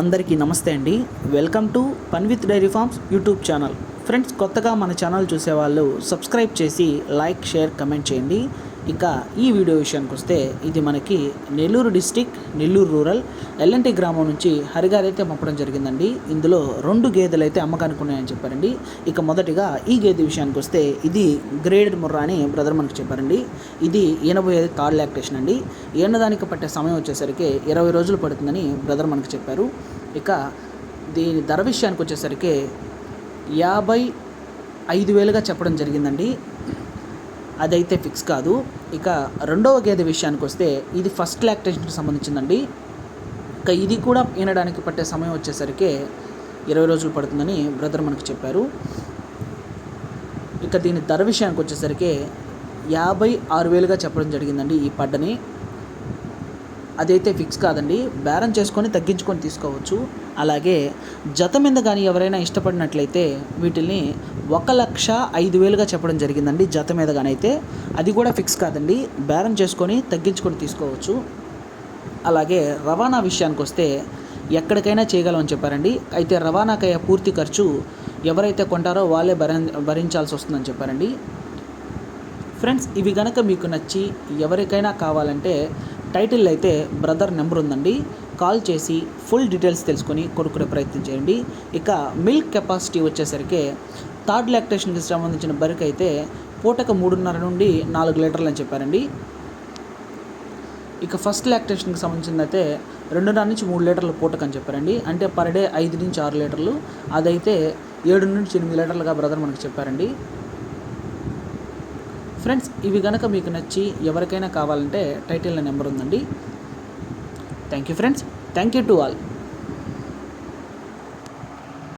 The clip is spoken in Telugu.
అందరికీ నమస్తే అండి. Welcome to Panvith dairy farms YouTube channel. Friends కొత్తగా మన ఛానల్ చూసేవాళ్ళు సబ్స్క్రైబ్ చేసి లైక్ షేర్ కమెంట్ చేయండి. ఇక ఈ వీడియో విషయానికి వస్తే ఇది మనకి Nellore district Nellore rural L N T గ్రామం నుంచి హరిగారు అయితే పంపడం జరిగిందండి. ఇందులో రెండు గేదెలు అయితే అమ్మకానికి ఉన్నాయని చెప్పారండి. ఇక మొదటిగా ఈ గేదె విషయానికి వస్తే ఇది గ్రేడెడ్ ముర్రా అని బ్రదర్ మనకు చెప్పారండి. ఇది ఎనభై ఐదు థర్డ్ లాక్టేషన్ అండి. ఏనదానికి పట్టే సమయం వచ్చేసరికి ఇరవై రోజులు పడుతుందని బ్రదర్ మనకు చెప్పారు. ఇక దీని ధర విషయానికి వచ్చేసరికి యాభై ఐదు వేలుగా చెప్పడం జరిగిందండి. అదైతే ఫిక్స్ కాదు. ఇక రెండవ గేదె విషయానికి వస్తే ఇది ఫస్ట్ లాక్టేషన్కి సంబంధించిందండి. ఇక ఇది కూడా ఈనడానికి పట్టే సమయం వచ్చేసరికి ఇరవై రోజులు పడుతుందని బ్రదర్ మనకు చెప్పారు. ఇక దీని ధర విషయానికి వచ్చేసరికి యాభై ఆరు వేలుగా చెప్పడం జరిగిందండి ఈ పడ్డని. అదైతే ఫిక్స్ కాదండి. బేరం చేసుకొని తగ్గించుకొని తీసుకోవచ్చు. అలాగే జత మీద కానీ ఎవరైనా ఇష్టపడినట్లయితే వీటిని ఒక లక్ష ఐదు వేలుగా చెప్పడం జరిగిందండి జత మీద కానీ అయితే అది కూడా ఫిక్స్ కాదండి. బేరం చేసుకొని తగ్గించుకొని తీసుకోవచ్చు. అలాగే రవాణా విషయానికి వస్తే ఎక్కడికైనా చేయగలమని చెప్పారండి. అయితే రవాణాకయ్యే పూర్తి ఖర్చు ఎవరైతే కొంటారో వాళ్ళే భరి భరించాల్సి వస్తుందని చెప్పారండి. ఫ్రెండ్స్ ఇవి కనుక మీకు నచ్చి ఎవరికైనా కావాలంటే టైటిల్ అయితే బ్రదర్ నెంబర్ ఉందండి. కాల్ చేసి ఫుల్ డీటెయిల్స్ తెలుసుకొని కొనుక్కునే ప్రయత్నం చేయండి. ఇక మిల్క్ కెపాసిటీ వచ్చేసరికి థర్డ్ లాక్టేషన్కి సంబంధించిన బరికి అయితే పూటకు మూడున్నర నుండి నాలుగు లీటర్లు అని చెప్పారండి. ఇక ఫస్ట్ లాక్టేషన్కి సంబంధించింది అయితే రెండున్నర నుంచి మూడు లీటర్ల పూటకు అని చెప్పారండి. అంటే పర్ డే ఐదు నుంచి ఆరు లీటర్లు. అదైతే ఏడు నుంచి ఎనిమిది లీటర్లుగా బ్రదర్ మనకు చెప్పారండి. ఫ్రెండ్స్ ఇవి కనుక మీకు నచ్చి ఎవరికైనా కావాలంటే టైటిల్ నెంబర్ ఉందండి. Thank you friends. Thank you to all.